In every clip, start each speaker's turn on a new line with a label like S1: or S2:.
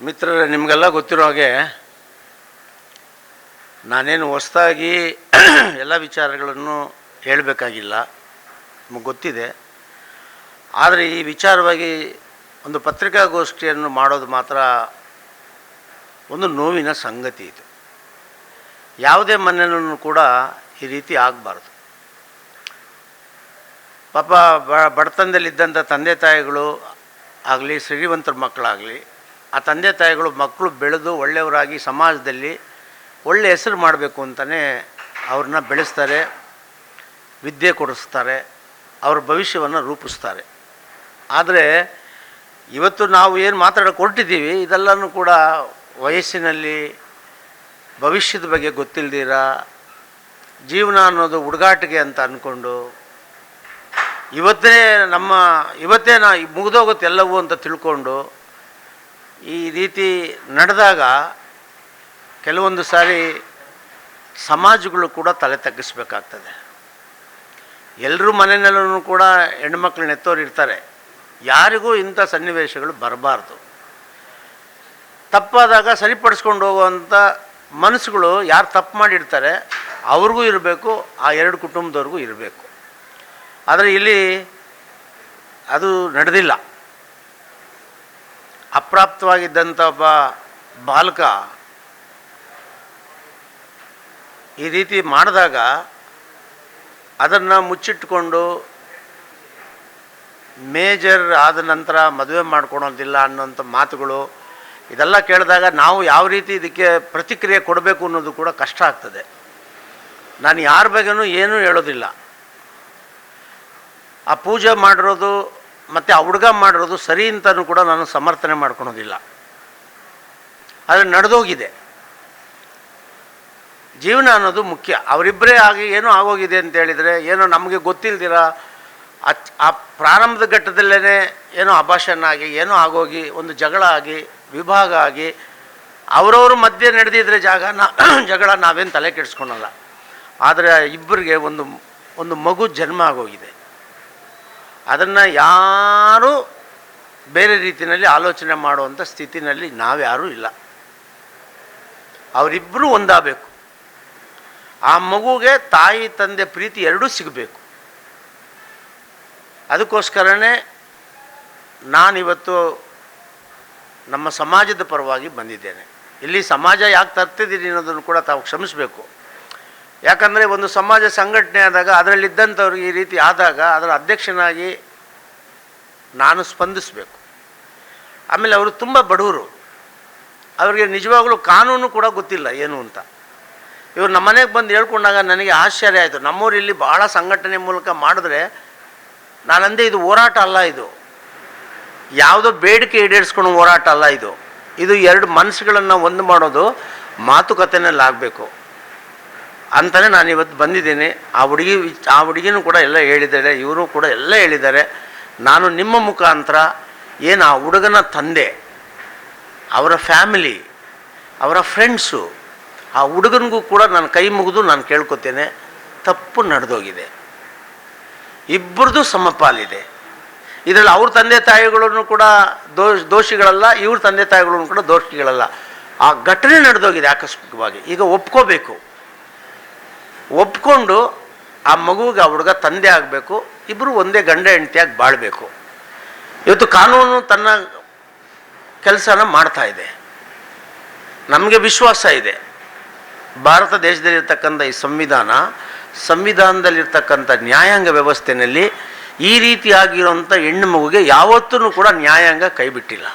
S1: ಮಿತ್ರರೇ, ನಿಮಗೆಲ್ಲ ಗೊತ್ತಿರೋ ಹಾಗೆ ನಾನೇನು ಹೊಸದಾಗಿ ಎಲ್ಲ ವಿಚಾರಗಳನ್ನು ಹೇಳಬೇಕಾಗಿಲ್ಲ. ನಮಗೆ ಗೊತ್ತಿದೆ. ಆದರೆ ಈ ವಿಚಾರವಾಗಿ ಒಂದು ಪತ್ರಿಕಾಗೋಷ್ಠಿಯನ್ನು ಮಾಡೋದು ಮಾತ್ರ ಒಂದು ನೋವಿನ ಸಂಗತಿ ಇದು. ಯಾವುದೇ ಮನೆಯಲ್ಲೂ ಕೂಡ ಈ ರೀತಿ ಆಗಬಾರ್ದು. ಪಾಪ ಬ, ಬಡತನದಲ್ಲಿದ್ದಂಥ ತಂದೆ ತಾಯಿಗಳು ಆಗಲಿ, ಶ್ರೀಮಂತರ ಮಕ್ಕಳಾಗಲಿ ಆ ತಂದೆ ತಾಯಿಗಳು ಮಕ್ಕಳು ಬೆಳೆದು ಒಳ್ಳೆಯವರಾಗಿ ಸಮಾಜದಲ್ಲಿ ಒಳ್ಳೆ ಹೆಸರು ಮಾಡಬೇಕು ಅಂತಲೇ ಅವ್ರನ್ನ ಬೆಳೆಸ್ತಾರೆ, ವಿದ್ಯೆ ಕೊಡಿಸ್ತಾರೆ, ಅವ್ರ ಭವಿಷ್ಯವನ್ನು ರೂಪಿಸ್ತಾರೆ. ಆದರೆ ಇವತ್ತು ನಾವು ಏನು ಮಾತಾಡೋ ಕೊಟ್ಟಿದ್ದೀವಿ ಇದೆಲ್ಲನೂ ಕೂಡ ವಯಸ್ಸಿನಲ್ಲಿ ಭವಿಷ್ಯದ ಬಗ್ಗೆ ಗೊತ್ತಿಲ್ದಿರ? ಜೀವನ ಅನ್ನೋದು ಹುಡುಗಾಟಿಗೆ ಅಂತ ಅಂದ್ಕೊಂಡು ಇವತ್ತೇ ನಮ್ಮ, ಇವತ್ತೇ ನಾ ಮುಗಿದೋಗುತ್ತೆ ಎಲ್ಲವೂ ಅಂತ ತಿಳ್ಕೊಂಡು ಈ ರೀತಿ ನಡೆದಾಗ ಕೆಲವೊಂದು ಸಾರಿ ಸಮಾಜಗಳು ಕೂಡ ತಲೆ ತಗ್ಗಿಸ್ಬೇಕಾಗ್ತದೆ. ಎಲ್ಲರೂ ಮನೆಯಲ್ಲೂ ಕೂಡ ಹೆಣ್ಮಕ್ಳು ನೆತ್ತೋರು ಇರ್ತಾರೆ. ಯಾರಿಗೂ ಇಂಥ ಸನ್ನಿವೇಶಗಳು ಬರಬಾರ್ದು. ತಪ್ಪಾದಾಗ ಸರಿಪಡಿಸ್ಕೊಂಡು ಹೋಗುವಂಥ ಮನಸ್ಸುಗಳು ಯಾರು ತಪ್ಪು ಮಾಡಿರ್ತಾರೆ, ಅವ್ರಿಗೂ ಇರಬೇಕು, ಆ ಎರಡು ಕುಟುಂಬದವ್ರಿಗೂ ಇರಬೇಕು. ಆದರೆ ಇಲ್ಲಿ ಅದು ನಡೆದಿಲ್ಲ. ಅಪ್ರಾಪ್ತವಾಗಿದ್ದಂಥ ಒಬ್ಬ ಬಾಲಕ ಈ ರೀತಿ ಮಾಡಿದಾಗ ಅದನ್ನು ಮುಚ್ಚಿಟ್ಕೊಂಡು ಮೇಜರ್ ಆದ ನಂತರ ಮದುವೆ ಮಾಡ್ಕೊಳೋದಿಲ್ಲ ಅನ್ನೋಂಥ ಮಾತುಗಳು ಇದೆಲ್ಲ ಕೇಳಿದಾಗ ನಾವು ಯಾವ ರೀತಿ ಇದಕ್ಕೆ ಪ್ರತಿಕ್ರಿಯೆ ಕೊಡಬೇಕು ಅನ್ನೋದು ಕೂಡ ಕಷ್ಟ ಆಗ್ತದೆ. ನಾನು ಯಾರ ಬಗ್ಗೆ ಏನೂ ಹೇಳೋದಿಲ್ಲ. ಆ ಪೂಜೆ ಮಾಡಿರೋದು ಮತ್ತು ಆ ಹುಡುಗ ಮಾಡಿರೋದು ಸರಿ ಅಂತಲೂ ಕೂಡ ನಾನು ಸಮರ್ಥನೆ ಮಾಡ್ಕೊಳೋದಿಲ್ಲ. ಆದರೆ ನಡೆದೋಗಿದೆ. ಜೀವನ ಅನ್ನೋದು ಮುಖ್ಯ. ಅವರಿಬ್ಬರೇ ಆಗಿ ಏನೋ ಆಗೋಗಿದೆ ಅಂತ ಹೇಳಿದರೆ ಏನೋ ನಮಗೆ ಗೊತ್ತಿಲ್ದಿರ ಆ ಆ ಪ್ರಾರಂಭದ ಘಟ್ಟದಲ್ಲೇ ಏನೋ ಅಭಾಷಣ ಆಗಿ, ಏನೋ ಆಗೋಗಿ, ಒಂದು ಜಗಳ ಆಗಿ, ವಿಭಾಗ ಆಗಿ, ಅವರವ್ರ ಮಧ್ಯೆ ನಡೆದಿದ್ರೆ ಜಾಗ ನಾ ಜಗಳ ನಾವೇನು ತಲೆ ಕೆಡಿಸ್ಕೊಳಲ್ಲ. ಆದರೆ ಇಬ್ಬರಿಗೆ ಒಂದು ಒಂದು ಮಗು ಜನ್ಮ ಆಗೋಗಿದೆ. ಅದನ್ನು ಯಾರೂ ಬೇರೆ ರೀತಿಯಲ್ಲಿ ಆಲೋಚನೆ ಮಾಡುವಂಥ ಸ್ಥಿತಿನಲ್ಲಿ ನಾವ್ಯಾರೂ ಇಲ್ಲ. ಅವರಿಬ್ಬರೂ ಒಂದಾಗಬೇಕು. ಆ ಮಗುಗೆ ತಾಯಿ, ತಂದೆ ಪ್ರೀತಿ ಎರಡೂ ಸಿಗಬೇಕು. ಅದಕ್ಕೋಸ್ಕರನೇ ನಾನಿವತ್ತು ನಮ್ಮ ಸಮಾಜದ ಪರವಾಗಿ ಬಂದಿದ್ದೇನೆ. ಇಲ್ಲಿ ಸಮಾಜ ಯಾಕೆ ತರ್ತಿದ್ದೀರಿ ಅನ್ನೋದನ್ನು ಕೂಡ ತಾವು ಕ್ಷಮಿಸಬೇಕು. ಯಾಕಂದರೆ ಒಂದು ಸಮಾಜ ಸಂಘಟನೆ ಆದಾಗ ಅದರಲ್ಲಿದ್ದಂಥವ್ರಿಗೆ ಈ ರೀತಿ ಆದಾಗ ಅದರ ಅಧ್ಯಕ್ಷನಾಗಿ ನಾನು ಸ್ಪಂದಿಸಬೇಕು. ಆಮೇಲೆ ಅವರು ತುಂಬ ಬಡವರು. ಅವರಿಗೆ ನಿಜವಾಗ್ಲೂ ಕಾನೂನು ಕೂಡ ಗೊತ್ತಿಲ್ಲ ಏನು ಅಂತ. ಇವರು ನಮ್ಮ ಮನೆಗೆ ಬಂದು ಹೇಳ್ಕೊಂಡಾಗ ನನಗೆ ಆಶ್ಚರ್ಯ ಆಯಿತು. ನಮ್ಮೂರು ಇಲ್ಲಿ ಭಾಳ ಸಂಘಟನೆ ಮೂಲಕ ಮಾಡಿದ್ರೆ ನಾನಂದೆ ಇದು ಹೋರಾಟ ಅಲ್ಲ ಇದು. ಯಾವುದೋ ಬೇಡಿಕೆ ಈಡೇರಿಸ್ಕೊಂಡು ಹೋರಾಟ ಅಲ್ಲ ಇದು. ಇದು ಎರಡು ಮನಸ್ಸುಗಳನ್ನು ಒಂದು ಮಾಡೋದು ಮಾತುಕತೆನಲ್ಲಿ ಆಗಬೇಕು ಅಂತಲೇ ನಾನು ಇವತ್ತು ಬಂದಿದ್ದೀನಿ. ಆ ಹುಡುಗಿ ಆ ಹುಡುಗಿನೂ ಕೂಡ ಎಲ್ಲ ಹೇಳಿದ್ದಾರೆ, ಇವರು ಕೂಡ ಎಲ್ಲ ಹೇಳಿದ್ದಾರೆ. ನಾನು ನಿಮ್ಮ ಮುಖಾಂತರ ಏನು ಆ ಹುಡುಗನ ತಂದೆ, ಅವರ ಫ್ಯಾಮಿಲಿ, ಅವರ ಫ್ರೆಂಡ್ಸು, ಆ ಹುಡುಗನಿಗೂ ಕೂಡ ನಾನು ಕೈ ಮುಗಿದು ನಾನು ಕೇಳ್ಕೊತೇನೆ, ತಪ್ಪು ನಡೆದೋಗಿದೆ. ಇಬ್ಬರದು ಸಮಪಾಲಿದೆ. ಇದರಲ್ಲಿ ಅವ್ರ ತಂದೆ ತಾಯಿಗಳನ್ನು ಕೂಡ ದೋಷ, ದೋಷಿಗಳಲ್ಲ, ಇವ್ರ ತಂದೆ ತಾಯಿಗಳನ್ನು ಕೂಡ ದೋಷಿಗಳಲ್ಲ. ಆ ಘಟನೆ ನಡೆದೋಗಿದೆ ಆಕಸ್ಮಿಕವಾಗಿ. ಈಗ ಒಪ್ಕೋಬೇಕು. ಒಪ್ಕೊಂಡು ಆ ಮಗುವಿಗೆ ಆ ಹುಡುಗ ತಂದೆ ಆಗಬೇಕು ಇಬ್ಬರು ಒಂದೇ ಗಂಡ ಹೆಂಡತಿಯಾಗಿ ಬಾಳಬೇಕು. ಇವತ್ತು ಕಾನೂನು ತನ್ನ ಕೆಲಸನ ಮಾಡ್ತಾ ಇದೆ. ನಮಗೆ ವಿಶ್ವಾಸ ಇದೆ. ಭಾರತ ದೇಶದಲ್ಲಿರ್ತಕ್ಕಂಥ ಈ ಸಂವಿಧಾನ, ಸಂವಿಧಾನದಲ್ಲಿರ್ತಕ್ಕಂಥ ನ್ಯಾಯಾಂಗ ವ್ಯವಸ್ಥೆಯಲ್ಲಿ ಈ ರೀತಿಯಾಗಿರುವಂಥ ಹೆಣ್ಣು ಮಗುಗೆ ಯಾವತ್ತೂ ಕೂಡ ನ್ಯಾಯಾಂಗ ಕೈಬಿಟ್ಟಿಲ್ಲ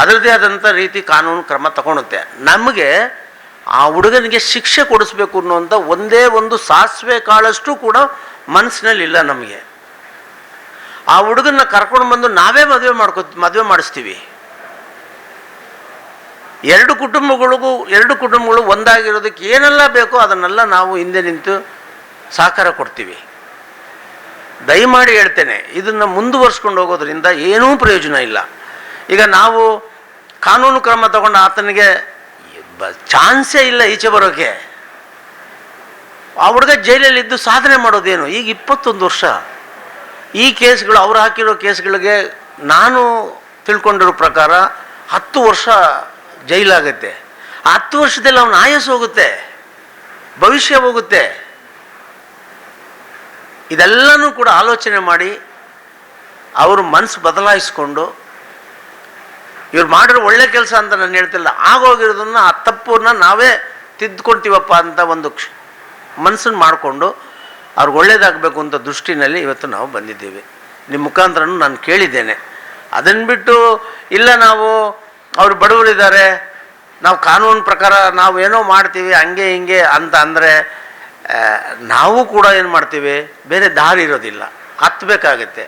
S1: ಅದರದೇ ಆದಂಥ ರೀತಿ ಕಾನೂನು ಕ್ರಮ ತಗೊಳುತ್ತೆ ನಮಗೆ ಆ ಹುಡುಗನಿಗೆ ಶಿಕ್ಷೆ ಕೊಡಿಸ್ಬೇಕು ಅನ್ನುವಂಥ ಒಂದೇ ಒಂದು ಸಾಸಿವೆ ಕಾಳಷ್ಟು ಕೂಡ ಮನಸ್ಸಿನಲ್ಲಿ ಇಲ್ಲ ನಮಗೆ. ಆ ಹುಡುಗನ ಕರ್ಕೊಂಡು ಬಂದು ನಾವೇ ಮದುವೆ ಮಾಡ್ಕೊ, ಮದುವೆ ಮಾಡಿಸ್ತೀವಿ. ಎರಡು ಕುಟುಂಬಗಳಿಗೂ, ಎರಡು ಕುಟುಂಬಗಳು ಒಂದಾಗಿರೋದಕ್ಕೆ ಏನೆಲ್ಲ ಬೇಕೋ ಅದನ್ನೆಲ್ಲ ನಾವು ಹಿಂದೆ ನಿಂತು ಸಹಕಾರ ಕೊಡ್ತೀವಿ. ದಯಮಾಡಿ ಹೇಳ್ತೇನೆ, ಇದನ್ನು ಮುಂದುವರ್ಸ್ಕೊಂಡು ಹೋಗೋದ್ರಿಂದ ಏನೂ ಪ್ರಯೋಜನ ಇಲ್ಲ. ಈಗ ನಾವು ಕಾನೂನು ಕ್ರಮ ತಗೊಂಡು ಆತನಿಗೆ ಬ ಚಾನ್ಸೇ ಇಲ್ಲ ಈಚೆ ಬರೋಕ್ಕೆ ಆ ಹುಡುಗ ಜೈಲಲ್ಲಿದ್ದು ಸಾಧನೆ ಮಾಡೋದೇನು? ಈಗ ಇಪ್ಪತ್ತೊಂದು ವರ್ಷ. ಈ ಕೇಸ್ಗಳು, ಅವ್ರು ಹಾಕಿರೋ ಕೇಸ್ಗಳಿಗೆ ನಾನು ತಿಳ್ಕೊಂಡಿರೋ ಪ್ರಕಾರ ಹತ್ತು ವರ್ಷ ಜೈಲಾಗುತ್ತೆ. ಹತ್ತು ವರ್ಷದಲ್ಲಿ ಅವನ ಆಯಸ್ ಹೋಗುತ್ತೆ. ಭವಿಷ್ಯ ಹೋಗುತ್ತೆ. ಇದೆಲ್ಲನೂ ಕೂಡ ಆಲೋಚನೆ ಮಾಡಿ ಅವರು ಮನಸ್ಸು ಬದಲಾಯಿಸ್ಕೊಂಡು ಇವ್ರು ಮಾಡಿರೋ ಒಳ್ಳೆ ಕೆಲಸ ಅಂತ ನಾನು ಹೇಳ್ತಿಲ್ಲ. ಆಗೋಗಿರೋದನ್ನ ಆ ತಪ್ಪನ್ನ ನಾವೇ ತಿದ್ದುಕೊಳ್ತೀವಪ್ಪ ಅಂತ ಒಂದು ಕ್ಷ ಮನಸ್ಸನ್ನು ಮಾಡಿಕೊಂಡು ಅವ್ರಿಗೆ ಒಳ್ಳೇದಾಗಬೇಕು ಅಂತ ದೃಷ್ಟಿನಲ್ಲಿ ಇವತ್ತು ನಾವು ಬಂದಿದ್ದೀವಿ. ನಿಮ್ಮ ಮುಖಾಂತರನೂ ನಾನು ಕೇಳಿದ್ದೇನೆ. ಅದನ್ನು ಬಿಟ್ಟು ಇಲ್ಲ ನಾವು, ಅವರು ಬಡವರಿದ್ದಾರೆ, ನಾವು ಕಾನೂನು ಪ್ರಕಾರ ನಾವು ಏನೋ ಮಾಡ್ತೀವಿ, ಹಂಗೆ ಹಿಂಗೆ ಅಂತ ಅಂದರೆ ನಾವು ಕೂಡ ಏನು ಮಾಡ್ತೀವಿ? ಬೇರೆ ದಾರಿ ಇರೋದಿಲ್ಲ. ಹತ್ತಬೇಕಾಗತ್ತೆ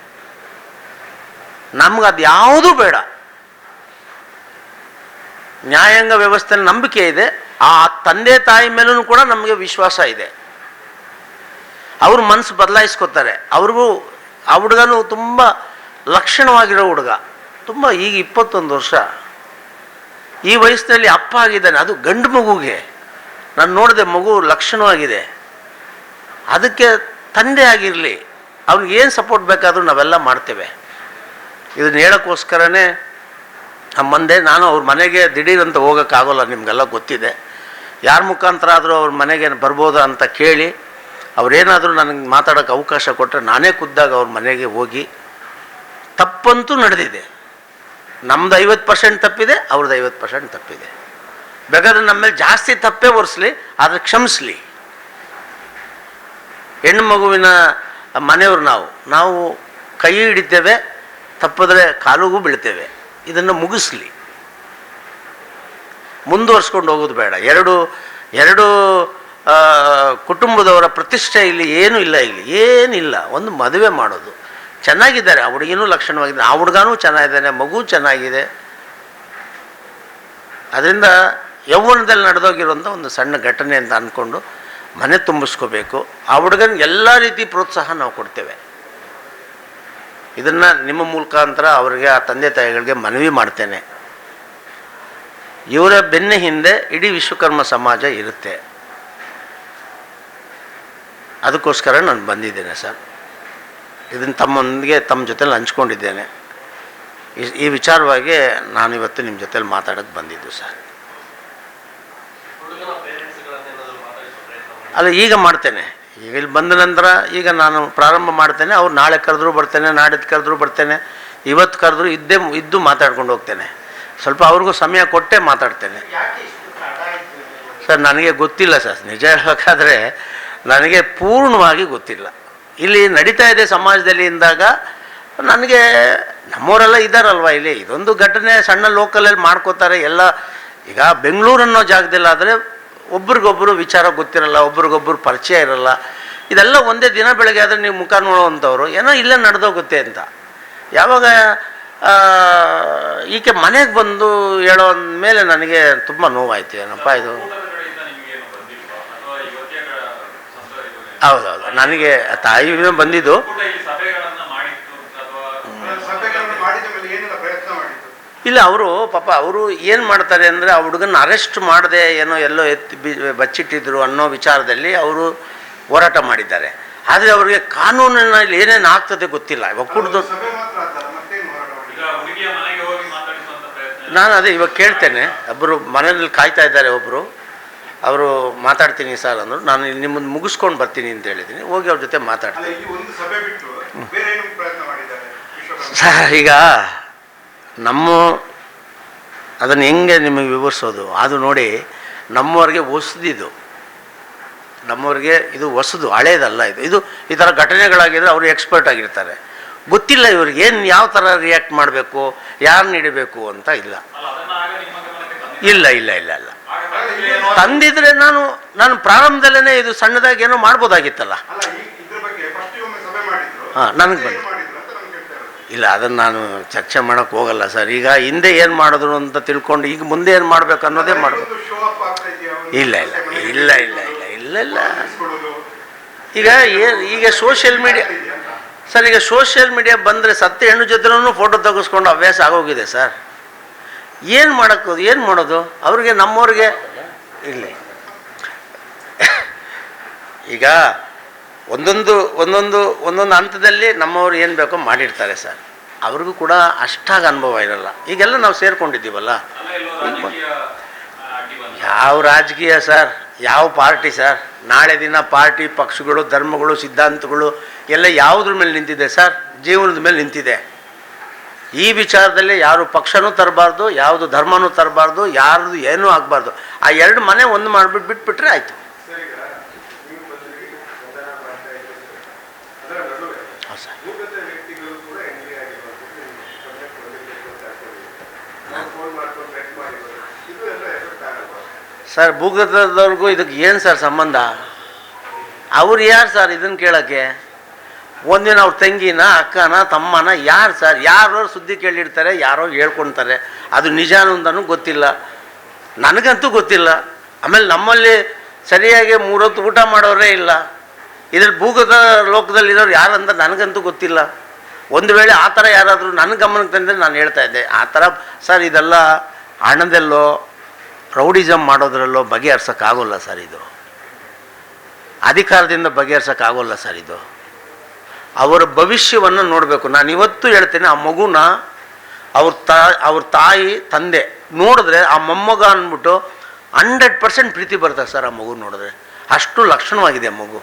S1: ನಮ್ಗೆ ಅದು ಯಾವುದೂ ಬೇಡ. ನ್ಯಾಯಾಂಗ ವ್ಯವಸ್ಥೆಯಲ್ಲಿ ನಂಬಿಕೆ ಇದೆ, ಆ ತಂದೆ ತಾಯಿ ಮೇಲೂ ಕೂಡ ನಮಗೆ ವಿಶ್ವಾಸ ಇದೆ. ಅವ್ರ ಮನಸ್ಸು ಬದಲಾಯಿಸ್ಕೋತಾರೆ. ಅವ್ರಿಗೂ, ಆ ಹುಡುಗನು ತುಂಬ ಲಕ್ಷಣವಾಗಿರೋ ಹುಡುಗ. ತುಂಬ ಈಗ ಇಪ್ಪತ್ತೊಂದು ವರ್ಷ. ಈ ವಯಸ್ಸಿನಲ್ಲಿ ಅಪ್ಪ ಆಗಿದ್ದಾನೆ, ಅದು ಗಂಡು ಮಗುಗೆ. ನಾನು ನೋಡಿದೆ ಮಗು ಲಕ್ಷಣವಾಗಿದೆ. ಅದಕ್ಕೆ ತಂದೆ ಆಗಿರಲಿ, ಅವ್ನಿಗೆ ಏನು ಸಪೋರ್ಟ್ ಬೇಕಾದರೂ ನಾವೆಲ್ಲ ಮಾಡ್ತೇವೆ. ಇದನ್ನು ಹೇಳೋಕ್ಕೋಸ್ಕರನೇ ಮಂದೆ ನಾನು ಅವ್ರ ಮನೆಗೆ ದಿಢೀರಂತ ಹೋಗೋಕ್ಕಾಗೋಲ್ಲ, ನಿಮಗೆಲ್ಲ ಗೊತ್ತಿದೆ. ಯಾರ ಮುಖಾಂತರ ಆದರೂ ಅವ್ರ ಮನೆಗೆ ಬರ್ಬೋದಾ ಅಂತ ಕೇಳಿ, ಅವರೇನಾದರೂ ನನಗೆ ಮಾತಾಡೋಕ್ಕೆ ಅವಕಾಶ ಕೊಟ್ಟರೆ ನಾನೇ ಕುದ್ದಾಗ ಅವ್ರ ಮನೆಗೆ ಹೋಗಿ, ತಪ್ಪಂತೂ ನಡೆದಿದೆ. ನಮ್ದು ಐವತ್ತು ಪರ್ಸೆಂಟ್ ತಪ್ಪಿದೆ ಅವ್ರದ್ದು ಐವತ್ತು ಪರ್ಸೆಂಟ್ ತಪ್ಪಿದೆ. ಬೇಕಾದ್ರೆ ನಮ್ಮ ಮೇಲೆ ಜಾಸ್ತಿ ತಪ್ಪೇ ಒರೆಸ್ಲಿ, ಆದರೆ ಕ್ಷಮಿಸ್ಲಿ. ಹೆಣ್ಣು ಮಗುವಿನ ಮನೆಯವರು ನಾವು ನಾವು ಕೈ ಹಿಡಿತೇವೆ, ತಪ್ಪಿದ್ರೆ ಕಾಲುಗೂ ಬೀಳ್ತೇವೆ. ಇದನ್ನು ಮುಗಿಸ್ಲಿ. ಮುಂದುವರ್ಸ್ಕೊಂಡು ಹೋಗೋದು ಬೇಡ. ಎರಡು ಎರಡು ಕುಟುಂಬದವರ ಪ್ರತಿಷ್ಠೆ ಇಲ್ಲಿ ಏನೂ ಇಲ್ಲ ಇಲ್ಲಿ. ಏನಿಲ್ಲ. ಒಂದು ಮದುವೆ ಮಾಡೋದು. ಚೆನ್ನಾಗಿದ್ದಾರೆ. ಆ ಹುಡುಗಿನೂ ಲಕ್ಷಣವಾಗಿದೆ. ಆ ಹುಡುಗನೂ ಚೆನ್ನಾಗಿದ್ದಾನೆ. ಮಗು ಚೆನ್ನಾಗಿದೆ. ಅದರಿಂದ ಯೌವನದಲ್ಲಿ ನಡೆದೋಗಿರುವಂಥ ಒಂದು ಸಣ್ಣ ಘಟನೆ ಅಂತ ಅಂದ್ಕೊಂಡು ಮನೆ ತುಂಬಿಸ್ಕೋಬೇಕು. ಆ ಹುಡುಗನಿಗೆ ಎಲ್ಲ ರೀತಿ ಪ್ರೋತ್ಸಾಹ ನಾವು ಕೊಡ್ತೇವೆ. ಇದನ್ನು ನಿಮ್ಮ ಮುಖಾಂತರ ಅವರಿಗೆ ಆ ತಂದೆ ತಾಯಿಗಳಿಗೆ ಮನವಿ ಮಾಡ್ತೇನೆ. ಇವರ ಬೆನ್ನ ಹಿಂದೆ ಇಡೀ ವಿಶ್ವಕರ್ಮ ಸಮಾಜ ಇರುತ್ತೆ. ಅದಕ್ಕೋಸ್ಕರ ನಾನು ಬಂದಿದ್ದೇನೆ ಸರ್. ಇದನ್ನು ತಮ್ಮೊಂದಿಗೆ ತಮ್ಮ ಜೊತೆಲಿ ಹಂಚ್ಕೊಂಡಿದ್ದೇನೆ. ಈ- ವಿಚಾರವಾಗಿ ನಾನು ಇವತ್ತು ನಿಮ್ಮ ಜೊತೇಲಿ ಮಾತಾಡೋಕ್ಕೆ ಬಂದಿದ್ದು ಸರ್. ಅಲ್ಲ ಈಗ ಮಾಡ್ತೇನೆ. ಈಗ ಇಲ್ಲಿ ಬಂದ ನಂತರ ಈಗ ನಾನು ಪ್ರಾರಂಭ ಮಾಡ್ತೇನೆ ಅವ್ರು ನಾಳೆ ಕರೆದ್ರು ಬರ್ತೇನೆ ನಾಡಿದ್ದು ಕರೆದ್ರು ಬರ್ತೇನೆ ಇವತ್ತು ಕರೆದ್ರು ಇದ್ದೇ ಇದ್ದು ಮಾತಾಡ್ಕೊಂಡು ಹೋಗ್ತೇನೆ. ಸ್ವಲ್ಪ ಅವ್ರಿಗೂ ಸಮಯ ಕೊಟ್ಟೇ ಮಾತಾಡ್ತೇನೆ. ಸರ್ ನನಗೆ ಗೊತ್ತಿಲ್ಲ ಸರ್. ನಿಜ ಹೇಳಬೇಕಾದ್ರೆ ನನಗೆ ಪೂರ್ಣವಾಗಿ ಗೊತ್ತಿಲ್ಲ. ಇಲ್ಲಿ ನಡೀತಾ ಇದೆ ಸಮಾಜದಲ್ಲಿ ಇಂದಾಗ ನನಗೆ ನಮ್ಮವರೆಲ್ಲ ಇದ್ದಾರಲ್ವ ಇಲ್ಲಿ? ಇದೊಂದು ಘಟನೆ ಸಣ್ಣ ಲೋಕಲಲ್ಲಿ ಮಾಡ್ಕೋತಾರೆ. ಎಲ್ಲ ಈಗ ಬೆಂಗಳೂರು ಅನ್ನೋ ಜಾಗದಲ್ಲಿ ಆದರೆ ಒಬ್ರಿಗೊಬ್ಬರು ವಿಚಾರ ಗೊತ್ತಿರಲ್ಲ ಒಬ್ರಿಗೊಬ್ಬರು ಪರಿಚಯ ಇರಲ್ಲ. ಇದೆಲ್ಲ ಒಂದೇ ದಿನ ಬೆಳಗ್ಗೆ ಆದರೆ ನೀವು ಮುಖ ನೋಡುವಂಥವ್ರು. ಏನೋ ಇಲ್ಲೇ ನಡೆದೋಗುತ್ತೆ ಅಂತ. ಯಾವಾಗ ಈಕೆ ಮನೆಗೆ ಬಂದು ಹೇಳೋ ಮೇಲೆ ನನಗೆ ತುಂಬ ನೋವಾಯ್ತು. ಏನಪ್ಪ ಇದು? ಹೌದೌದು. ನನಗೆ, ತಾಯಿ ಬಂದಿದ್ದು
S2: ಒಕ್ಕೂಟ ಇಲ್ಲಿ ಸಭೆಗಳನ್ನ ಮಾಡಿತ್ತು ಅಥವಾ
S3: ಸಭೆಗಳನ್ನು ಮಾಡಿದ ಮೇಲೆ ಏನೆಲ್ಲ ಪ್ರಯತ್ನ ಮಾಡಿದ್ದು
S1: ಇಲ್ಲ ಅವರು ಪಾಪ ಅವರು ಏನು ಮಾಡ್ತಾರೆ ಅಂದರೆ ಆ ಹುಡುಗನ ಅರೆಸ್ಟ್ ಮಾಡದೆ ಏನೋ ಎಲ್ಲೋ ಎತ್ತಿ ಬಿ ಬಚ್ಚಿಟ್ಟಿದ್ರು ಅನ್ನೋ ವಿಚಾರದಲ್ಲಿ ಅವರು ಹೋರಾಟ ಮಾಡಿದ್ದಾರೆ. ಆದರೆ ಅವರಿಗೆ ಕಾನೂನಿನಲ್ಲಿ ಏನೇನು ಆಗ್ತದೆ ಗೊತ್ತಿಲ್ಲ. ಇವಾಗ
S3: ಸಭೆ ಮಾತ್ರ ಆತಲ್ಲ ಮತ್ತೇನು ಹೋರಾಟ
S2: ಈಗ ಹುಡುಗಿಯ ಮನೆಗೆ ಹೋಗಿ ಮಾತಾಡಿಸುವಂತ ಪ್ರಯತ್ನ
S1: ನಾನು ಅದೇ ಇವಾಗ ಕೇಳ್ತೇನೆ. ಒಬ್ಬರು ಮನೆಯಲ್ಲಿ ಕಾಯ್ತಾ ಇದ್ದಾರೆ ಒಬ್ಬರು ಅವರು ಮಾತಾಡ್ತೀನಿ ಸರ್ ಅಂದರು. ನಾನು ಇಲ್ಲಿ ನಿಮ್ಮನ್ನು ಮುಗಿಸ್ಕೊಂಡು ಬರ್ತೀನಿ ಅಂತ ಹೇಳಿದ್ದೀನಿ. ಹೋಗಿ ಅವ್ರ ಜೊತೆ ಮಾತಾಡ್ತೀನಿ.
S3: ಈ ಒಂದು ಸಭೆ ಬಿಟ್ಟು ಬೇರೆ ಏನು ಪ್ರಯತ್ನ ಮಾಡಿದ್ದಾರೆ?
S1: ಸರ್ ಈಗ ನಮ್ಮ ಅದನ್ನು ಹೆಂಗೆ ನಿಮಗೆ ವಿವರಿಸೋದು? ಅದು ನೋಡಿ ನಮ್ಮವ್ರಿಗೆ ಹೊಸದಿದು ನಮ್ಮವ್ರಿಗೆ ಇದು ಹೊಸದು ಹಳೇದಲ್ಲ ಇದು. ಇದು ಈ ಥರ ಘಟನೆಗಳಾಗಿದ್ರೆ ಅವರು ಎಕ್ಸ್ಪರ್ಟ್ ಆಗಿರ್ತಾರೆ. ಗೊತ್ತಿಲ್ಲ ಇವ್ರಿಗೆ ಏನು ಯಾವ ಥರ ರಿಯಾಕ್ಟ್ ಮಾಡಬೇಕು ಯಾರನ್ನ ನೀಡಬೇಕು ಅಂತ ಇಲ್ಲ. ಇಲ್ಲ ಇಲ್ಲ ಇಲ್ಲ ಇಲ್ಲ. ತಂದಿದ್ರೆ ನಾನು ನಾನು ಪ್ರಾರಂಭದಲ್ಲೇ ಇದು ಸಣ್ಣದಾಗಿ ಏನೋ ಮಾಡ್ಬೋದಾಗಿತ್ತಲ್ಲ. ಹಾಂ ನನಗೆ
S3: ಮತ್ತೆ
S1: ಬಂತು.
S3: ಏನ್ ಮಾಡಿದ್ರು ಅಂತ ನಮ್ಗೆ ಕೇಳ್ತಾ ಇರೋದು
S1: ಇಲ್ಲ, ಅದನ್ನು ನಾನು ಚರ್ಚೆ ಮಾಡೋಕ್ಕೆ ಹೋಗಲ್ಲ ಸರ್. ಈಗ ಹಿಂದೆ ಏನು ಮಾಡಿದ್ರು ಅಂತ ತಿಳ್ಕೊಂಡು ಈಗ ಮುಂದೆ ಏನು ಮಾಡಬೇಕು ಅನ್ನೋದೇ ಮಾಡಬೇಕು. ಇಲ್ಲ ಇಲ್ಲ ಇಲ್ಲ ಇಲ್ಲ ಇಲ್ಲ ಇಲ್ಲ ಇಲ್ಲ. ಈಗ ಏನು, ಈಗ ಸೋಷಿಯಲ್ ಮೀಡಿಯಾ ಸರ್, ಈಗ ಸೋಷಿಯಲ್ ಮೀಡಿಯಾ ಬಂದರೆ ಸತ್ತ ಹೆಣ್ಣು ಜೊತೆನೂ ಫೋಟೋ ತೆಗೆಸ್ಕೊಂಡು ಅಭ್ಯಾಸ ಆಗೋಗಿದೆ ಸರ್. ಏನು ಮಾಡೋಕ್ಕೆ ಏನು ಮಾಡೋದು? ಅವ್ರಿಗೆ ನಮ್ಮವ್ರಿಗೆ ಇಲ್ಲ. ಈಗ ಒಂದೊಂದು ಒಂದೊಂದು ಒಂದೊಂದು ಹಂತದಲ್ಲಿ ನಮ್ಮವ್ರು ಏನು ಬೇಕೋ ಮಾಡಿರ್ತಾರೆ ಸರ್. ಅವ್ರಿಗೂ ಕೂಡ ಅಷ್ಟಾಗಿ ಅನುಭವ ಇರಲ್ಲ. ಈಗೆಲ್ಲ ನಾವು ಸೇರ್ಕೊಂಡಿದ್ದೀವಲ್ಲ? ಯಾವ ರಾಜಕೀಯ ಸರ್? ಯಾವ ಪಾರ್ಟಿ ಸರ್? ನಾಳೆ ದಿನ ಪಾರ್ಟಿ, ಪಕ್ಷಗಳು, ಧರ್ಮಗಳು, ಸಿದ್ಧಾಂತಗಳು ಎಲ್ಲ ಯಾವುದ್ರ ಮೇಲೆ ನಿಂತಿದೆ ಸರ್? ಜೀವನದ ಮೇಲೆ ನಿಂತಿದೆ. ಈ ವಿಚಾರದಲ್ಲಿ ಯಾರು ಪಕ್ಷನೂ ತರಬಾರ್ದು, ಯಾವುದು ಧರ್ಮನೂ ತರಬಾರ್ದು ಯಾರ್ದು ಏನೂ ಆಗಬಾರ್ದು. ಆ ಎರಡು ಮನೆ ಒಂದು ಮಾಡಿಬಿಟ್ಟು ಬಿಟ್ಬಿಟ್ರೆ ಆಯಿತು
S3: ಸರ್ ಈಗ ನೀವು ಬಂದ್ರಿ ಮತದಾನ ಮಾಡ್ತಾ ಇದ್ದೀರಿ ಅದರ ನಡುವೆ
S1: ಹೌದು ಸರ್
S3: ಭೂಗತ ವ್ಯಕ್ತಿಗಳು ಕೂಡ ಎಂಟ್ರಿ ಆಗಿರುವಂಥದ್ದು ನಿಮ್ಗೆ ಗಮನಕ್ಕೆ ಬಂದಿರಬೇಕು ಅಂತ ಅನ್ಕೊಂಡಿದ್ದೀನಿ ನಾವು ಫೋನ್ ಮಾಡ್ಕೊಂಡು ಬೆಟ್ ಮಾಡಿರೋದು ಇದು ಎಲ್ಲ
S1: ಸರ್. ಭೂಗತದವ್ರಿಗೂ ಇದಕ್ಕೆ ಏನು ಸರ್ ಸಂಬಂಧ? ಅವ್ರು ಯಾರು ಸರ್ ಇದನ್ನು ಕೇಳೋಕ್ಕೆ? ಒಂದಿನ ಅವ್ರ ತಂಗಿನ ಅಕ್ಕನ ತಮ್ಮನ ಯಾರು ಸರ್? ಯಾರೋ ಸುದ್ದಿ ಕೇಳಿರ್ತಾರೆ ಯಾರೋ ಹೇಳ್ಕೊಳ್ತಾರೆ ಅದು ನಿಜ ಅಂತನೂ ಗೊತ್ತಿಲ್ಲ. ನನಗಂತೂ ಗೊತ್ತಿಲ್ಲ. ಆಮೇಲೆ ನಮ್ಮಲ್ಲಿ ಸರಿಯಾಗಿ ಮೂರೊತ್ತು ಊಟ ಮಾಡೋರೇ ಇಲ್ಲ. ಇದ್ರಲ್ಲಿ ಭೂಗತ ಲೋಕದಲ್ಲಿ ಲೋಕದಲ್ಲಿರೋರು ಯಾರಂತ ನನಗಂತೂ ಗೊತ್ತಿಲ್ಲ. ಒಂದು ವೇಳೆ ಆ ಥರ ಯಾರಾದರೂ ನನ್ನ ಗಮನಕ್ಕೆ ತಂದರೆ ನಾನು ಹೇಳ್ತಾ ಇದ್ದೆ, ಆ ಥರ ಸರ್ ಇದೆಲ್ಲ ಹಣದಲ್ಲೋ ಪ್ರೌಢಿಸಮ್ ಮಾಡೋದ್ರಲ್ಲೋ ಬಗೆಹರ್ಸೋಕ್ಕಾಗೋಲ್ಲ ಸರ್ ಇದು. ಅಧಿಕಾರದಿಂದ ಬಗೆಹರ್ಸೋಕ್ಕಾಗೋಲ್ಲ ಸರ್ ಇದು. ಅವರ ಭವಿಷ್ಯವನ್ನು ನೋಡಬೇಕು. ನಾನು ಇವತ್ತು ಹೇಳ್ತೇನೆ, ಆ ಮಗುನ ಅವ್ರ ತಾ, ಅವ್ರ ತಾಯಿ, ತಂದೆ ನೋಡಿದ್ರೆ ಆ ಮೊಮ್ಮಗ ಅಂದ್ಬಿಟ್ಟು ಹಂಡ್ರೆಡ್ ಪರ್ಸೆಂಟ್ ಪ್ರೀತಿ ಬರ್ತದೆ ಸರ್ ಆ ಮಗು ನೋಡಿದ್ರೆ. ಅಷ್ಟು ಲಕ್ಷಣವಾಗಿದೆ ಆ ಮಗು.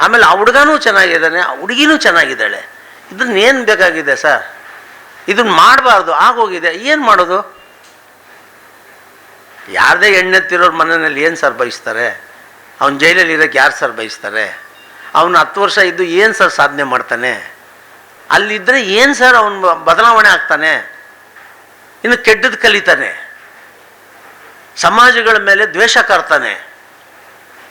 S1: ಆಮೇಲೆ ಆ ಹುಡುಗನೂ ಚೆನ್ನಾಗಿದ್ದಾನೆ, ಆ ಹುಡುಗಿನೂ ಚೆನ್ನಾಗಿದ್ದಾಳೆ. ಇದನ್ನ ಏನು ಬೇಕಾಗಿದೆ ಸರ್? ಇದನ್ನ ಮಾಡಬಾರ್ದು, ಆಗೋಗಿದೆ, ಏನು ಮಾಡೋದು? ಯಾರದೇ ಎಣ್ಣೆತ್ತಿರೋರ ಮನೆಯಲ್ಲಿ ಏನು ಸರ್ ಬಯಸ್ತಾರೆ? ಅವ್ನು ಜೈಲಲ್ಲಿ ಇರೋಕ್ಕೆ ಯಾರು ಸರ್ ಬಯಸ್ತಾರೆ? ಅವನು ಹತ್ತು ವರ್ಷ ಇದ್ದು ಏನು ಸರ್ ಸಾಧನೆ ಮಾಡ್ತಾನೆ? ಅಲ್ಲಿದ್ದರೆ ಏನು ಸರ್ ಅವನು ಬದಲಾವಣೆ ಆಗ್ತಾನೆ? ಇನ್ನು ಕೆಟ್ಟದ್ದು ಕಲಿತಾನೆ. ಸಮಾಜಗಳ ಮೇಲೆ ದ್ವೇಷ ಕಾರ್ತಾನೆ.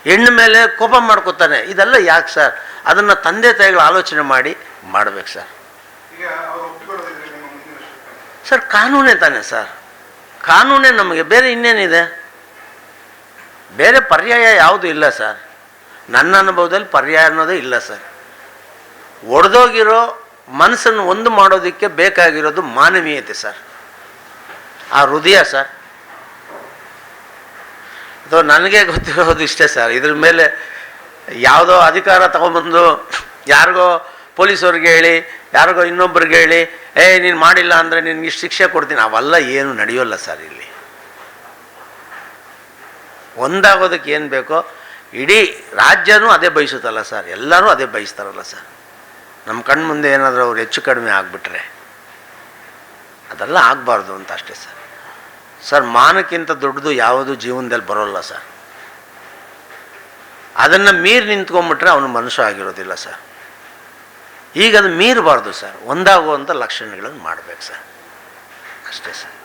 S1: ಹೆಣ್ಣು ಮೇಲೆ ಕೋಪ ಮಾಡ್ಕೋತಾನೆ. ಇದೆಲ್ಲ ಯಾಕೆ ಸರ್? ಅದನ್ನು ತಂದೆ ತಾಯಿಗಳು ಆಲೋಚನೆ ಮಾಡಿ ಮಾಡ್ಬೇಕು ಸರ್. ಸರ್ ಕಾನೂನೇ ತಾನೆ ಸರ್. ಕಾನೂನೇ ನಮಗೆ ಬೇರೆ ಇನ್ನೇನಿದೆ? ಬೇರೆ ಪರ್ಯಾಯ ಯಾವುದೂ ಇಲ್ಲ ಸರ್. ನನ್ನ ಅನುಭವದಲ್ಲಿ ಪರ್ಯಾಯ ಅನ್ನೋದೇ ಇಲ್ಲ ಸರ್. ಒಡೆದೋಗಿರೋ ಮನಸ್ಸನ್ನು ಒಂದು ಮಾಡೋದಕ್ಕೆ ಬೇಕಾಗಿರೋದು ಮಾನವೀಯತೆ ಸರ್. ಆ ಹೃದಯ ಸರ್. ಅಥವಾ ನನಗೆ ಗೊತ್ತಿರೋದು ಇಷ್ಟೇ ಸರ್. ಇದ್ರ ಮೇಲೆ ಯಾವುದೋ ಅಧಿಕಾರ ತಗೊಂಬಂದು ಯಾರಿಗೋ ಪೊಲೀಸವ್ರಿಗೆ ಹೇಳಿ, ಯಾರಿಗೋ ಇನ್ನೊಬ್ರಿಗೆ ಹೇಳಿ, ಏ, ನೀನು ಮಾಡಿಲ್ಲ ಅಂದರೆ ನಿನಗೆ ಶಿಕ್ಷೆ ಕೊಡ್ತೀನಿ. ಅವೆಲ್ಲ ಏನು ನಡೆಯೋಲ್ಲ ಸರ್ ಇಲ್ಲಿ. ಒಂದಾಗೋದಕ್ಕೆ ಏನು ಬೇಕೋ, ಇಡೀ ರಾಜ್ಯನೂ ಅದೇ ಬಯಸುತ್ತಲ್ಲ ಸರ್. ಎಲ್ಲರೂ ಅದೇ ಬಯಸ್ತಾರಲ್ಲ ಸರ್. ನಮ್ಮ ಕಣ್ಮುಂದೆ ಏನಾದರೂ ಅವ್ರು ಹೆಚ್ಚು ಕಡಿಮೆ ಆಗಿಬಿಟ್ರೆ, ಅದೆಲ್ಲ ಆಗಬಾರ್ದು ಅಂತ ಅಷ್ಟೇ ಸರ್. ಸರ್, ಮಾನಕ್ಕಿಂತ ದೊಡ್ಡದು ಯಾವುದು ಜೀವನದಲ್ಲಿ ಬರೋಲ್ಲ ಸರ್. ಅದನ್ನು ಮೀರಿ ನಿಂತ್ಕೊಂಡ್ಬಿಟ್ರೆ ಅವನು ಮನುಷ್ಯ ಆಗಿರೋದಿಲ್ಲ ಸರ್. ಈಗ ಅದು ಮೀರಬಾರ್ದು ಸರ್. ಒಂದಾಗುವಂಥ ಲಕ್ಷಣಗಳನ್ನು ಮಾಡಬೇಕು ಸರ್. ಅಷ್ಟೇ ಸರ್.